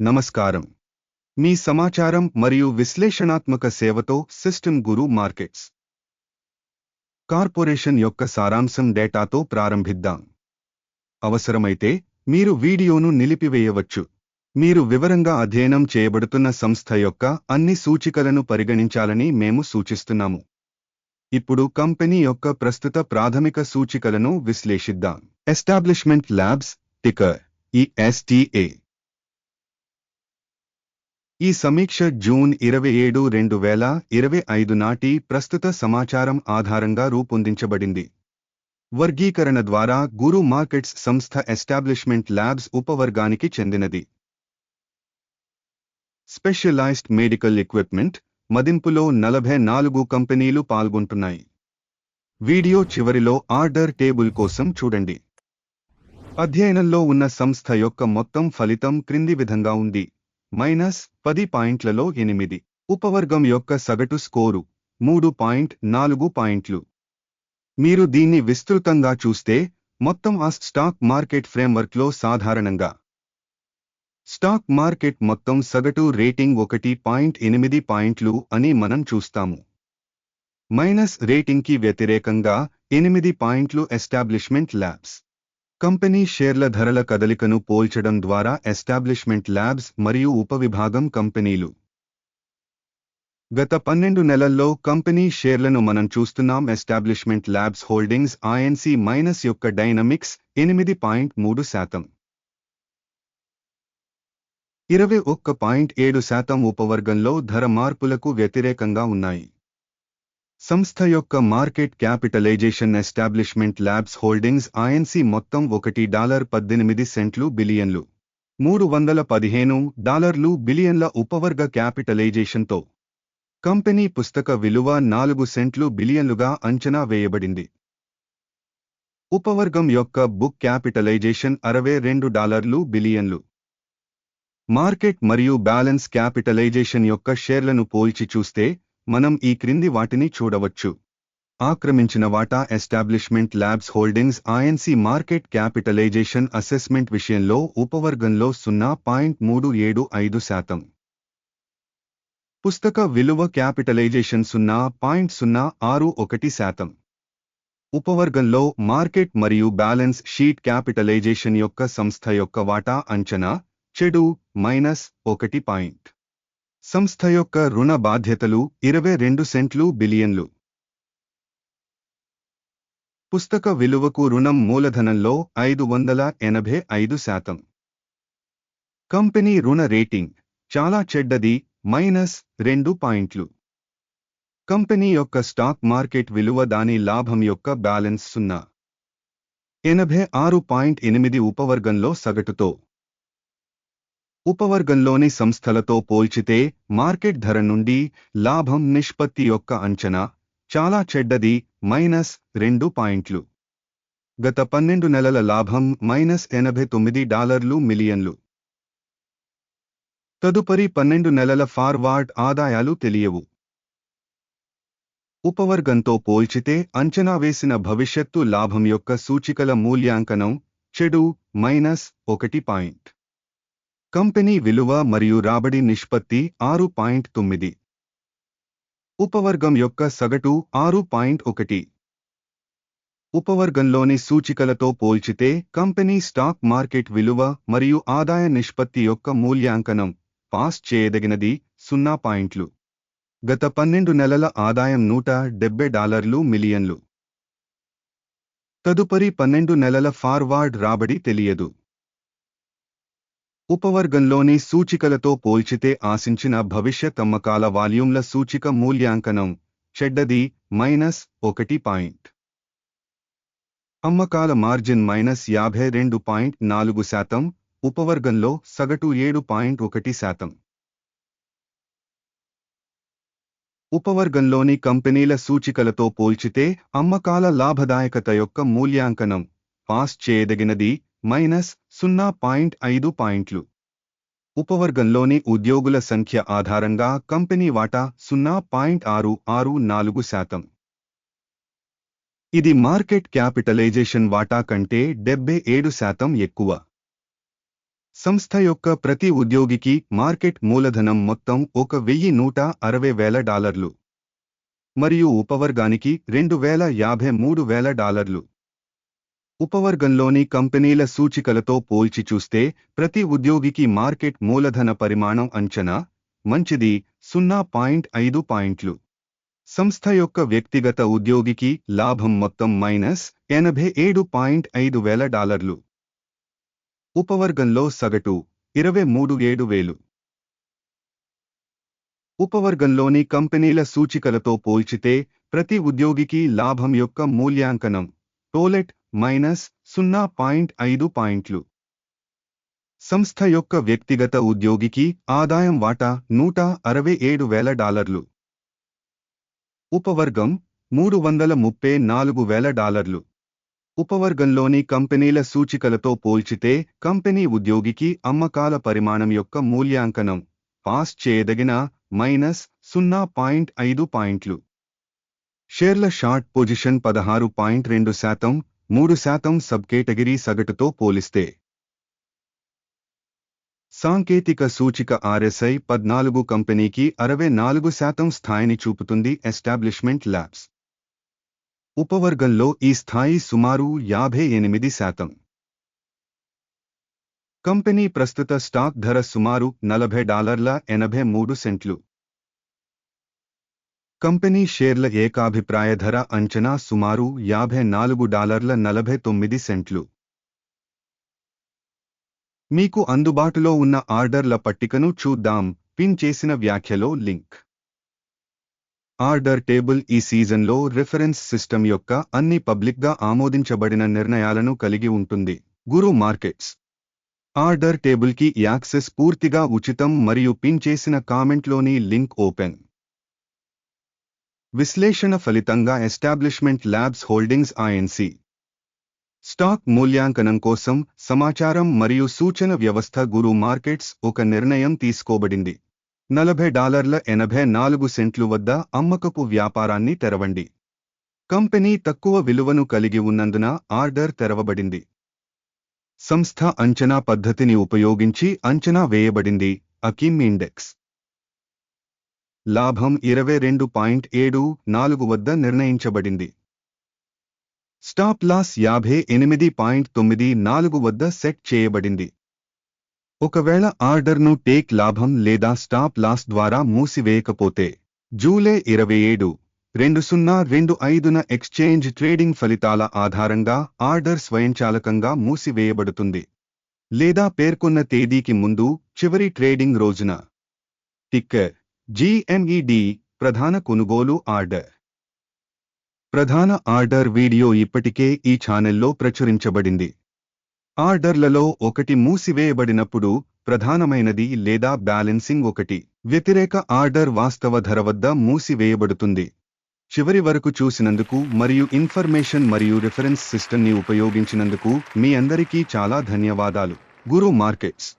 నమస్కారం. మీ సమాచారం మరియు విశ్లేషణాత్మక సేవతో సిస్టమ్ గురు మార్కెట్స్ కార్పొరేషన్ యొక్క సారాంశం డేటాతో ప్రారంభిద్దాం. అవసరమైతే మీరు వీడియోను నిలిపివేయవచ్చు. మీరు వివరంగా అధ్యయనం చేయబడుతున్న సంస్థ యొక్క అన్ని సూచికలను పరిగణించాలని మేము సూచిస్తున్నాము. ఇప్పుడు కంపెనీ యొక్క ప్రస్తుత ప్రాథమిక సూచికలను విశ్లేషిద్దాం. ఎస్టాబ్లిష్మెంట్ ల్యాబ్స్ టికర్ ఈ ఈ సమీక్ష జూన్ ఇరవై ఏడు రెండు వేల ఇరవై ఐదు నాటి ప్రస్తుత సమాచారం ఆధారంగా రూపొందించబడింది. వర్గీకరణ ద్వారా గురు మార్కెట్స్ సంస్థ ఎస్టాబ్లిష్మెంట్ ల్యాబ్స్ ఉపవర్గానికి చెందినది. స్పెషలైజ్డ్ మెడికల్ ఎక్విప్మెంట్ మదింపులో నలభై నాలుగు కంపెనీలు పాల్గొంటున్నాయి. వీడియో చివరిలో ఆర్డర్ టేబుల్ కోసం చూడండి. అధ్యయనంలో ఉన్న సంస్థ యొక్క మొత్తం ఫలితం క్రింది విధంగా ఉంది. మైనస్ పది పాయింట్లలో ఎనిమిది. ఉపవర్గం యొక్క సగటు స్కోరు మూడు పాయింట్ నాలుగు పాయింట్లు. మీరు దీన్ని విస్తృతంగా చూస్తే మొత్తం ఆ స్టాక్ మార్కెట్ ఫ్రేమ్వర్క్లో సాధారణంగా. స్టాక్ మార్కెట్ మొత్తం సగటు రేటింగ్ ఒకటి పాయింట్ ఎనిమిది పాయింట్లు అని మనం చూస్తాము. మైనస్ రేటింగ్కి వ్యతిరేకంగా ఎనిమిది పాయింట్లు ఎస్టాబ్లిష్మెంట్ ల్యాబ్స్. కంపెనీ షేర్ల ధరల కదలికను పోల్చడం ద్వారా ఎస్టాబ్లిష్మెంట్ ల్యాబ్స్ మరియు ఉపవిభాగం కంపెనీలు. గత పన్నెండు నెలల్లో కంపెనీ షేర్లను మనం చూస్తున్నాం. Establishment labs holdings INC minus యొక్క డైనమిక్స్ ఎనిమిది పాయింట్ మూడు శాతం. ఇరవై ఒక్క పాయింట్ ఏడు శాతం ఉపవర్గంలో ధర మార్పులకు వ్యతిరేకంగా ఉన్నాయి. సంస్థ యొక్క market capitalization establishment labs holdings INC మొత్తం ఒకటి డాలర్ పద్దెనిమిది సెంట్లు బిలియన్లు. మూడు వందల పదిహేను డాలర్లు బిలియన్ల ఉపవర్గ క్యాపిటలైజేషన్తో. కంపెనీ పుస్తక విలువ నాలుగు సెంట్లు బిలియన్లుగా అంచనా వేయబడింది. ఉపవర్గం యొక్క బుక్ క్యాపిటలైజేషన్ అరవై రెండు డాలర్లు బిలియన్లు. మార్కెట్ మరియు బ్యాలెన్స్ క్యాపిటలైజేషన్ యొక్క షేర్లను పోల్చి చూస్తే మనం ఈ క్రింది వాటిని చూడవచ్చు. ఆక్రమించిన వాటా establishment labs holdings INC market capitalization assessment విషయంలో ఉపవర్గంలో సున్నా పాయింట్ మూడు ఏడు ఐదు శాతం. పుస్తక విలువ క్యాపిటలైజేషన్ సున్నా పాయింట్ సున్నా ఆరు ఒకటి శాతం. ఉపవర్గంలో మార్కెట్ మరియు బ్యాలెన్స్ షీట్ క్యాపిటలైజేషన్ యొక్క సంస్థ యొక్క వాటా అంచనా చెడు మైనస్ ఒకటి పాయింట్. సంస్థ యొక్క రుణ బాధ్యతలు ఇరవై రెండు సెంట్లు బిలియన్లు. పుస్తక విలువకు రుణం మూలధనంలో ఐదు వందల ఎనభై ఐదు శాతం. కంపెనీ రుణ రేటింగ్ చాలా చెడ్డది మైనస్ రెండు పాయింట్లు. కంపెనీ యొక్క స్టాక్ మార్కెట్ విలువ దాని లాభం యొక్క బ్యాలెన్స్ సున్నా. ఎనభై ఆరు పాయింట్ ఎనిమిది ఉపవర్గంలో సగటుతో. ఉపవర్గంలోని సంస్థలతో పోల్చితే మార్కెట్ ధర నుండి లాభం నిష్పత్తి యొక్క అంచనా చాలా చెడ్డది మైనస్ రెండు పాయింట్లు. గత పన్నెండు నెలల లాభం మైనస్ ఎనభై తొమ్మిది డాలర్లు మిలియన్లు. తదుపరి పన్నెండు నెలల ఫార్వార్డ్ ఆదాయాలు తెలియవు. ఉపవర్గంతో పోల్చితే అంచనా వేసిన భవిష్యత్తు లాభం యొక్క సూచికల మూల్యాంకనం చెడు మైనస్ ఒకటి పాయింట్. కంపెనీ విలువ మరియు రాబడి నిష్పత్తి ఆరు పాయింట్ తొమ్మిది. ఉపవర్గం యొక్క సగటు ఆరు పాయింట్ ఒకటి. ఉపవర్గంలోని సూచికలతో పోల్చితే కంపెనీ స్టాక్ మార్కెట్ విలువ మరియు ఆదాయ నిష్పత్తి యొక్క మూల్యాంకనం పాస్ చేయదగినది సున్నా పాయింట్లు. గత పన్నెండు నెలల ఆదాయం నూట డెబ్బై డాలర్లు మిలియన్లు. తదుపరి పన్నెండు నెలల ఫార్వార్డ్ రాబడి తెలియదు. ఉపవర్గంలోని సూచికలతో పోల్చితే ఆశించిన భవిష్యత్ అమ్మకాల వాల్యూమ్ల సూచిక మూల్యాంకనం చెడ్డది మైనస్ ఒకటి పాయింట్. అమ్మకాల మార్జిన్ మైనస్ యాభై రెండు పాయింట్ నాలుగు శాతం ఉపవర్గంలో సగటు ఏడు పాయింట్ ఒకటి శాతం. ఉపవర్గంలోని కంపెనీల సూచికలతో పోల్చితే అమ్మకాల లాభదాయకత యొక్క మూల్యాంకనం పాస్ చేయదగినది మైనస్ సున్నా పాయింట్ ఐదు పాయింట్లు. ఉపవర్గంలోని ఉద్యోగుల సంఖ్య ఆధారంగా కంపెనీ వాటా సున్నా పాయింట్ ఆరు ఆరు నాలుగు శాతం. ఇది మార్కెట్ క్యాపిటలైజేషన్ వాటా కంటే డెబ్బై ఏడు శాతం ఎక్కువ. సంస్థ యొక్క ప్రతి ఉద్యోగికి మార్కెట్ మూలధనం మొత్తం ఒక వెయ్యి నూట అరవై వేల డాలర్లు. మరియు ఉపవర్గానికి రెండు వేల యాభై మూడు వేల డాలర్లు. ఉపవర్గంలోని కంపెనీల సూచికలతో పోల్చి చూస్తే ప్రతి ఉద్యోగికి మార్కెట్ మూలధన పరిమాణం అంచనా మంచిది సున్నా పాయింట్ ఐదు పాయింట్లు. సంస్థ యొక్క వ్యక్తిగత ఉద్యోగికి లాభం మొత్తం మైనస్ ఎనభై ఏడు పాయింట్ ఐదు వేల డాలర్లు. ఉపవర్గంలో సగటు ఇరవై మూడు ఏడు వేలు. ఉపవర్గంలోని కంపెనీల సూచికలతో పోల్చితే ప్రతి ఉద్యోగికి లాభం యొక్క మూల్యాంకనం టోలెట్ మైనస్ సున్నా పాయింట్ ఐదు పాయింట్లు. సంస్థ యొక్క వ్యక్తిగత ఉద్యోగికి ఆదాయం వాటా నూట అరవై ఏడు వేల డాలర్లు. ఉపవర్గం మూడు వందల ముప్పై నాలుగు వేల డాలర్లు. ఉపవర్గంలోని కంపెనీల సూచికలతో పోల్చితే కంపెనీ ఉద్యోగికి అమ్మకాల పరిమాణం యొక్క మూల్యాంకనం పాస్ చేయదగిన మైనస్ సున్నా పాయింట్ ఐదు పాయింట్లు. షేర్ల షార్ట్ పొజిషన్ పదహారు పాయింట్ రెండు శాతం మూడు శాతం సబ్ కేటగిరీ సగటుతో పోలిస్తే. సాంకేతిక సూచిక ఆర్ఎస్ఐ పద్నాలుగు కంపెనీకి అరవై నాలుగు శాతం స్థాయిని చూపుతుంది ఎస్టాబ్లిష్మెంట్ ల్యాబ్స్. ఉపవర్గంలో ఈ స్థాయి సుమారు యాభై ఎనిమిది శాతం. కంపెనీ ప్రస్తుత స్టాక్ ధర సుమారు నలభై డాలర్ల ఎనభై మూడు సెంట్లు. కంపెనీ షేర్ల ఏకాభిప్రాయ ధర అంచనా సుమారు యాభై నాలుగు డాలర్ల నలభై తొమ్మిది సెంట్లు. మీకు అందుబాటులో ఉన్న ఆర్డర్ల పట్టికను చూద్దాం. పిన్ చేసిన వ్యాఖ్యలో లింక్. ఆర్డర్ టేబుల్ ఈ సీజన్లో రిఫరెన్స్ సిస్టమ్ యొక్క అన్ని పబ్లిక్గా ఆమోదించబడిన నిర్ణయాలను కలిగి ఉంటుంది. గురు మార్కెట్స్. ఆర్డర్ టేబుల్కి యాక్సెస్ పూర్తిగా ఉచితం మరియు పిన్ చేసిన కామెంట్లోని లింక్ ఓపెన్. విశ్లేషణ ఫలితంగా establishment labs holdings INC stock మూల్యాంకనం కోసం సమాచారం మరియు సూచన వ్యవస్థ గురు మార్కెట్స్ ఒక నిర్ణయం తీసుకోబడింది. నలభై డాలర్ల ఎనభై నాలుగు సెంట్లు వద్ద అమ్మకపు వ్యాపారాన్ని తెరవండి. కంపెనీ తక్కువ విలువను కలిగి ఉన్నందున ఆర్డర్ తెరవబడింది. సంస్థ అంచనా పద్ధతిని ఉపయోగించి అంచనా వేయబడింది అకిమ్ ఇండెక్స్. లాభం ఇరవై రెండు పాయింట్ ఏడు నాలుగు వద్ద నిర్ణయించబడింది. స్టాప్ లాస్ యాభై ఎనిమిది పాయింట్ తొమ్మిది నాలుగు వద్ద సెట్ చేయబడింది. ఒకవేళ ఆర్డర్ను టేక్ లాభం లేదా స్టాప్ లాస్ ద్వారా మూసివేయకపోతే జూలై ఇరవై ఏడు రెండు సున్నా రెండు ఐదున ఎక్స్చేంజ్ ట్రేడింగ్ ఫలితాల ఆధారంగా ఆర్డర్ స్వయంచాలకంగా మూసివేయబడుతుంది. లేదా పేర్కొన్న తేదీకి ముందు చివరి ట్రేడింగ్ రోజున. టిక్కర్ జిఎంఈడి ప్రధాన కొనుగోలు ఆర్డర్. ప్రధాన ఆర్డర్ వీడియో ఇప్పటికే ఈ ఛానెల్లో ప్రచురించబడింది. ఆర్డర్లలో ఒకటి మూసివేయబడినప్పుడు ప్రధానమైనది లేదా బ్యాలెన్సింగ్ ఒకటి. వ్యతిరేక ఆర్డర్ వాస్తవ ధర వద్ద మూసివేయబడుతుంది. చివరి వరకు చూసినందుకు మరియు ఇన్ఫర్మేషన్ మరియు రిఫరెన్స్ సిస్టమ్ని ఉపయోగించినందుకు మీ అందరికీ చాలా ధన్యవాదాలు. గురు మార్కెట్స్.